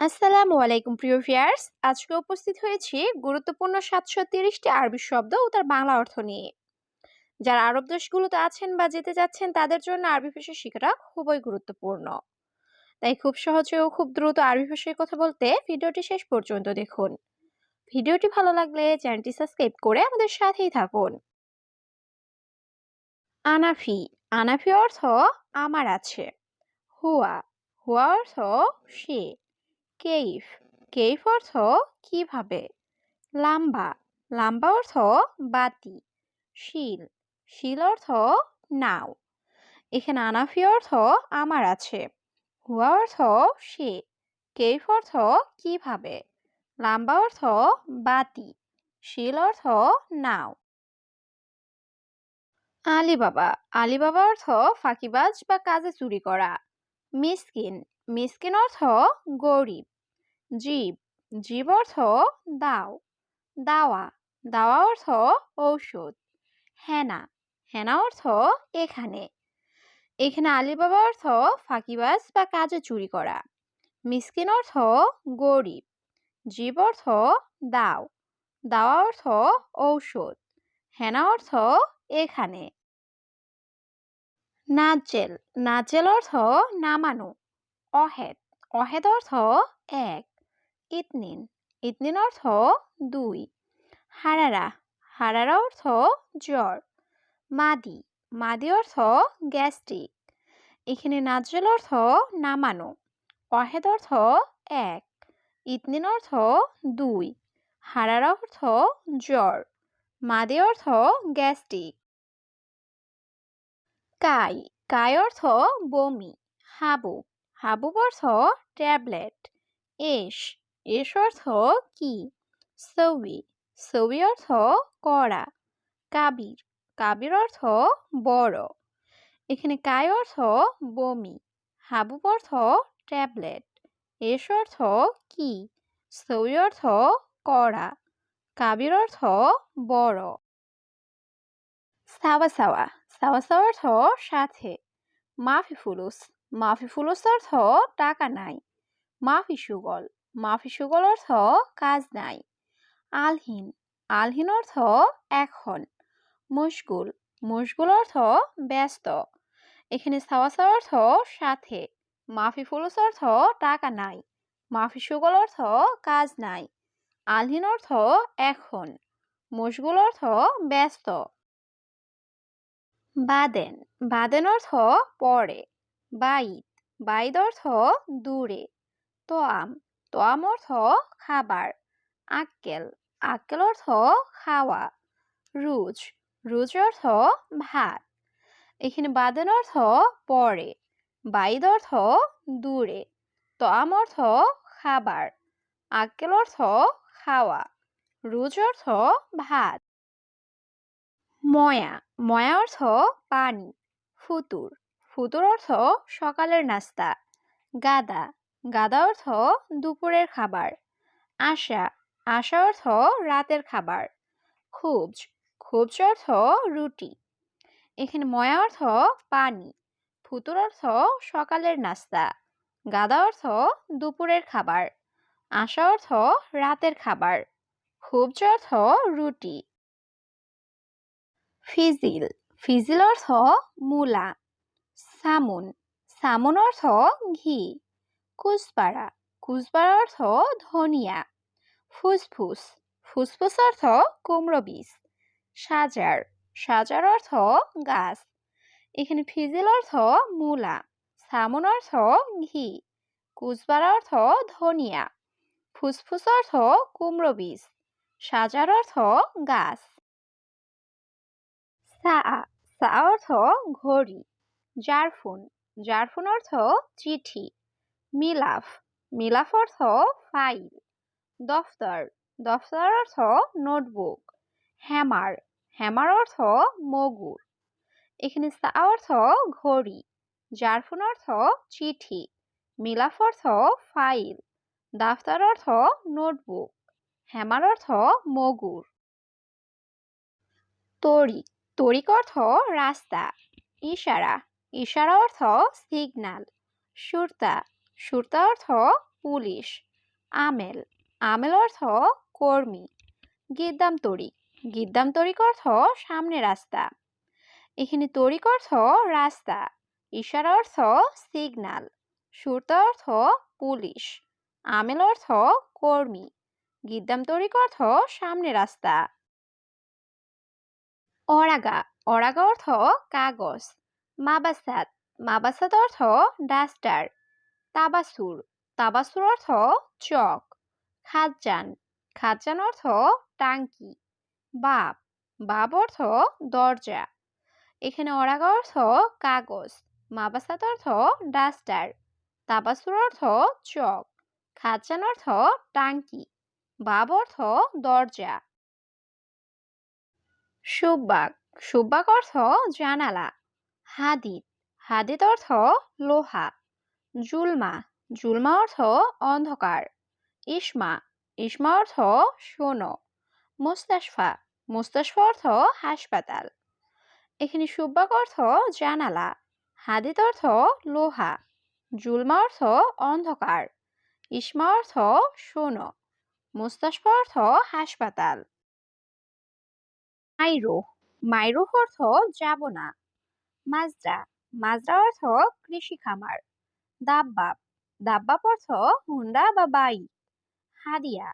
আসসালামু আলাইকুম, প্রিয় ভিয়ার্স আজকে উপস্থিত হয়েছি গুরুত্বপূর্ণ সাতশো তিরিশটি আরবি শব্দ ও তার বাংলা অর্থ নিয়ে। যারা আরব দেশগুলোতে আছেন বা যেতে যাচ্ছেন, তাদের জন্য আরবি ভাষা শেখাটা খুবই গুরুত্বপূর্ণ। তাই খুব সহজে ও খুব দ্রুত আরবি ভাষায় কথা বলতে ভিডিওটি শেষ পর্যন্ত দেখুন। ভিডিওটি ভালো লাগলে চ্যানেলটি সাবস্ক্রাইব করে আমাদের সাথেই থাকুন। আনাফি আনাফি অর্থ আমার আছে হুয়া হুয়া অর্থ সে কেইফ। কেইফ অর্থ কীভাবে? লাম্বা। লাম্বা অর্থ বাতি। শিল। শিল অর্থ নাও। এখানে আনাফি অর্থ আমার আছে। হুয়া অর্থ সে। কেইফ অর্থ কীভাবে? লাম্বা অর্থ বাতি। শিল অর্থ নাও। আলিবাবা। আলিবাবা অর্থ ফাঁকিবাজ বা কাজে চুরি করা। মিসকিন। মিসকিন অর্থ গরিব, জীব জীব অর্থ দাও, দাওয়া দাওয়া অর্থ ঔষধ, হেনা হেনা অর্থ এখানে। এখানে আলিবাবা অর্থ ফাঁকিবাজ বা কাজে চুরি করা, মিসকিন অর্থ গরিব, জীব অর্থ দাও, দাওয়া অর্থ ঔষধ, হেনা অর্থ এখানে। নাচেল নাচেল অর্থ নামানো অহেদ। অহেদ অর্থ এক। ইতনিন। ইতনিন অর্থ দুই। হারারা। হারারা অর্থ জ্বর। মাদি। মাদি অর্থ গ্যাস্ট্রিক। এখানে নাজেল অর্থ নামানো। অহেদ অর্থ এক। ইতনিন অর্থ দুই। হারারা অর্থ জ্বর। মাদি অর্থ গ্যাস্ট্রিক। কাই। কাই অর্থ বমি। হাবুব হাবুব অর্থ ট্যাবলেট। এস এস অর্থ কি? সৌবি সৌবি অর্থ করা কাবির কাবির অর্থ বড়। এখানে কাই অর্থ বমি হাবুব অর্থ ট্যাবলেট। এস অর্থ কি? সৌবি অর্থ করা কাবির অর্থ বড়। সাওয়া সাওয়া সাওয়া সাওয়া অর্থ সাথে। মাফি ফুলুস। মাফি ফুলুস অর্থ টাকা নাই। মাফি সুগল মাফি সুগল অর্থ কাজ নাই। আলহীন আলহীন অর্থ এখন। মুশগুল মুশগুল অর্থ ব্যস্ত। এখানে সাওয়া সাওয়া অর্থ সাথে। মাফি ফুলুস অর্থ টাকা নাই। মাফি সুগল অর্থ কাজ নাই। আলহীন অর্থ এখন। মুশগুল অর্থ ব্যস্ত। বাদেন বাদেন অর্থ পরে। বাইদ বাইদ অর্থ দূরে। তোয়াম। তোয়াম অর্থ খাবার। আক্কেল। আক্কেল অর্থ খাওয়া। রুজ। রুজ অর্থ ভাত। এখানে বাদেন অর্থ পরে বাইদ অর্থ দূরে। তোয়াম অর্থ খাবার। আক্কেল অর্থ খাওয়া। রুজ অর্থ ভাত। ময়া। ময়া অর্থ পানি। ফুতুর। ফুতুর অর্থ সকালের নাস্তা। গাদা। গাদা অর্থ দুপুরের খাবার। আশা। আশা অর্থ রাতের খাবার। খুবজ। খুবজ অর্থ রুটি। এখানে ময়া অর্থ পানি। ফুতুর অর্থ সকালের নাস্তা। গাদা অর্থ দুপুরের খাবার। আশা অর্থ রাতের খাবার। খুবজ অর্থ রুটি। ফিজিল। ফিজিল অর্থ মূলা। সামুন। সামুন অর্থ ঘি। কুসপাড়া। কুসপাড়া অর্থ ধনিয়া। ফুসফুস। ফুসফুস অর্থ কুমড়ো বীজ। সাজার। সাজার অর্থ গাছ। এখানে ফিজিল অর্থ মূলা। সামুন অর্থ ঘি। কুসবাড়া অর্থ ধনিয়া। ফুসফুস অর্থ কুমড়ো বীজ। সাজার অর্থ গাছ। সা সা অর্থ ঘড়ি। জারফুন। জারফুন অর্থ চিঠি। মিলাফ। মিলাফ অর্থ ফাইল। দফতর। দফতর অর্থ নোটবুক। হ্যামার। হ্যামার অর্থ মগুর। এখানে সা অর্থ ঘড়ি। জারফুন অর্থ চিঠি। মিলাফ অর্থ ফাইল। দাফতার অর্থ নোটবুক। হ্যামার অর্থ মগুর। তরি তরিক অর্থ রাস্তা। ইশারা। ইশারা অর্থ সিগনাল সুরতা সুরতা অর্থ পুলিশ, আমেল আমেল অর্থ কর্মী, গিদ্দাম তরিক গিদ্দাম তরিক অর্থ সামনে রাস্তা, এখানে তরিক অর্থ রাস্তা, ইশারা অর্থ সিগনাল সুরতা অর্থ পুলিশ, আমেল অর্থ কর্মী, গিদ্দাম তরিক অর্থ সামনে রাস্তা। অরাগা অরাগা অর্থ কাগজ মাবাসাত মাবাসাত অর্থ ডাস্টার। তাবাসুর তাবাসুর অর্থ চক। খাজান খাজান অর্থ টাঙ্কি। বাপ বাপ অর্থ দরজা। এখানে অরাগা অর্থ কাগজ মাবাসাত অর্থ ডাস্টার। তাবাসুর অর্থ চক। খাজান অর্থ টাঙ্কি। বাব অর্থ দরজা। সুব্বাক সুব্বাক অর্থ জানালা। হাদিদ। হাদিদ অর্থ লোহা। জুলমা। জুলমা অর্থ অন্ধকার। ইসমা ইসমা অর্থ শোনো। মুস্তাশফা। মুস্তাশফা অর্থ হাসপাতাল। এখানে সুব্বাক অর্থ জানালা। হাদিদ অর্থ লোহা। জুলমা অর্থ অন্ধকার। ইসমা অর্থ শোনো। মুস্তাশফা অর্থ হাসপাতাল। মাইরো মাইরো অর্থ যাব না মাজরা। মাজরা অর্থ কৃষি খামার। দাব্বাব। দাব্বাব অর্থ হুন্ডা বা বাই। হাদিয়া।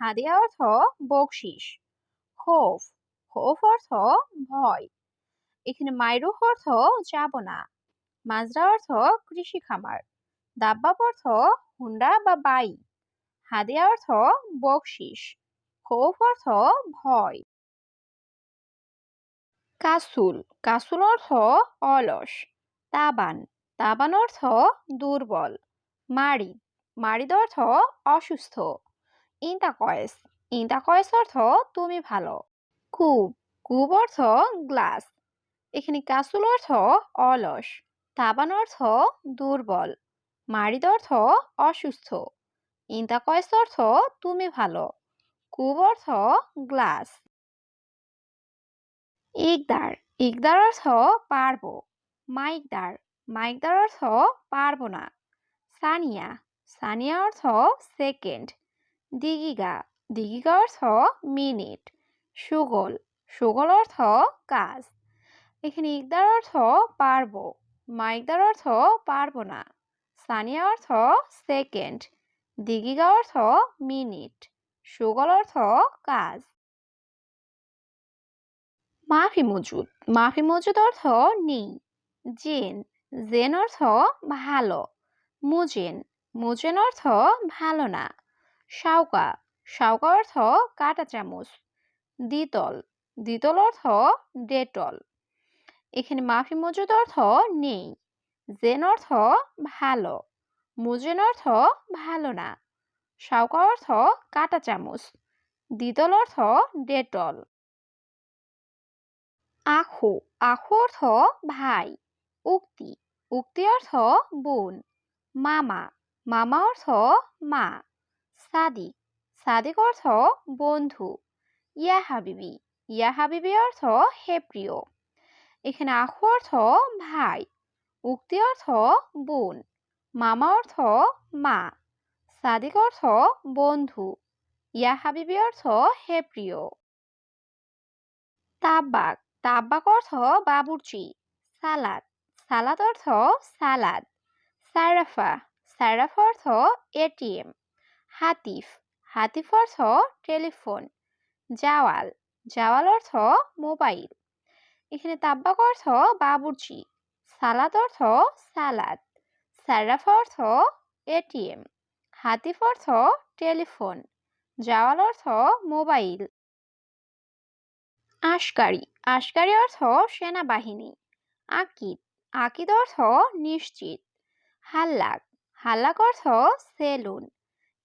হাদিয়া অর্থ বকশিস। খোফ। খোফ অর্থ ভয়। এখানে মাইরুহ অর্থ যাব না মাজরা অর্থ কৃষি খামার। দাব্বাব অর্থ হুন্ডা বা বাই। হাদিয়া অর্থ বকশিস। খোফ অর্থ ভয়। কাসুল। কাসুল অর্থ অলস। তাবান। তাবান অর্থ দুর্বল। মারি মারিদ অর্থ অসুস্থ। ইন্টাকয়েস ইন্টাকয়েস অর্থ তুমি ভালো। কুব। কুব অর্থ গ্লাস। এখানে কাসুল অর্থ অলস। তাবান অর্থ দুর্বল। মারিদ অর্থ অসুস্থ। ইন্টাকয়েস অর্থ তুমি ভালো। কুব অর্থ গ্লাস। ইকদার ইকদার অর্থ পারব। মাইকদার মাইকদার অর্থ পারব না। সানিয়া সানিয়া অর্থ সেকেন্ড দিগিগা দিগিগা অর্থ মিনিট সুগল সুগল অর্থ কাজ। এখানে ইকদার অর্থ পারব। মাইকদার অর্থ পারব না। সানিয়া অর্থ সেকেন্ড দিগিগা অর্থ মিনিট সুগল অর্থ কাজ। মাফি মজুদ। মাফি মজুদ অর্থ নেই। জেন। জেন অর্থ ভালো। মুজেন। মুজেন অর্থ ভালো না। সাউকা সাউকা অর্থ কাটা চামচ। দ্বিতল। দ্বিতল অর্থ ডেটল। এখানে মাফি মজুদ অর্থ নেই। জেন অর্থ ভালো। মুজেন অর্থ ভালো না। সাউকা অর্থ কাটা চামচ। দ্বিতল অর্থ ডেটল। আখু আখু অর্থ ভাই, উক্তি উক্তি অর্থ বোন, মামা মামা অর্থ মা, সাদিক সাদিক অর্থ বন্ধু, ইয়া হাবিবি ইয়া হাবিবি অর্থ হে প্রিয়। এখানে আখু অর্থ ভাই, উক্তি অর্থ বোন, মামা অর্থ মা, সাদিক অর্থ বন্ধু, ইয়া হাবিবি অর্থ হে প্রিয়। তাব্বাক তাব্বাক অর্থ বাবুর্চি। সালাদ। সালাদ অর্থ সালাদ। সারাফা। সারাফা অর্থ এটিএম। হাতিফ। হাতিফ অর্থ টেলিফোন। জাওয়াল। জাওয়াল অর্থ মোবাইল। এখানে তাব্বাক অর্থ বাবুর্চি। সালাদ অর্থ সালাদ। সারাফা অর্থ এটিএম। হাতিফ অর্থ টেলিফোন। জাওয়াল অর্থ মোবাইল। আশকারি। আশকারি অর্থ সেনাবাহিনী। আকিদ। আকিদ অর্থ নিশ্চিত। হাল্লাক। হাল্লাক অর্থ সেলুন।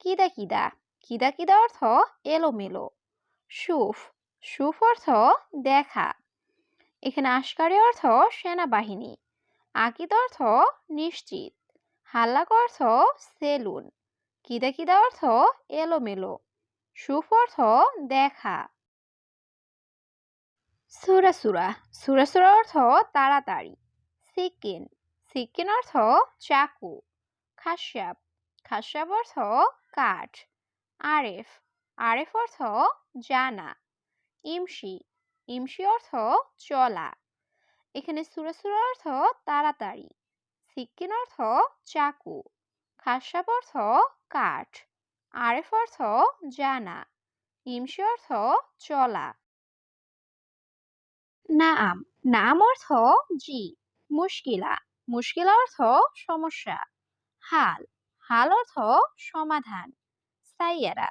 কিদা কিদা। কিদা কিদা অর্থ এলোমেলো। সুফ। সুফ অর্থ দেখা। এখানে আশকারি অর্থ সেনাবাহিনী। আকিদ অর্থ নিশ্চিত। হাল্লাক অর্থ সেলুন। কিদা কিদা অর্থ এলোমেলো। সুফ অর্থ দেখা। সুরাসুরা সুরাসুরা অর্থ তাড়াতাড়ি। সিকিন সিকিন অর্থ চাকু। খাসাব খাসাব অর্থ কাঠ। আরেফ। আরেফ অর্থ জানা। ইমশি। ইমশি অর্থ চলা। এখানে সুরা সুরা অর্থ তাড়াতাড়ি। সিক্কিন অর্থ চাকু। খাসাপ অর্থ কাঠ। আরেফ অর্থ জানা। ইমশি অর্থ চলা। নাম নাম অর্থ জি, মুশকিলা মুশকিলা অর্থ সমস্যা, হাল হাল অর্থ সমাধান, সাইয়ারা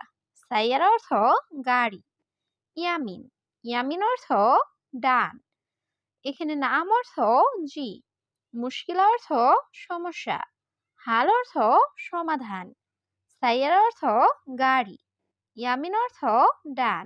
সাইয়ারা অর্থ গাড়ি, ইয়ামিন ইয়ামিন অর্থ ডান, এখানে নাম অর্থ জি, মুশকিলা অর্থ সমস্যা, হাল অর্থ সমাধান, সাইয়ারা অর্থ গাড়ি, ইয়ামিন অর্থ ডান।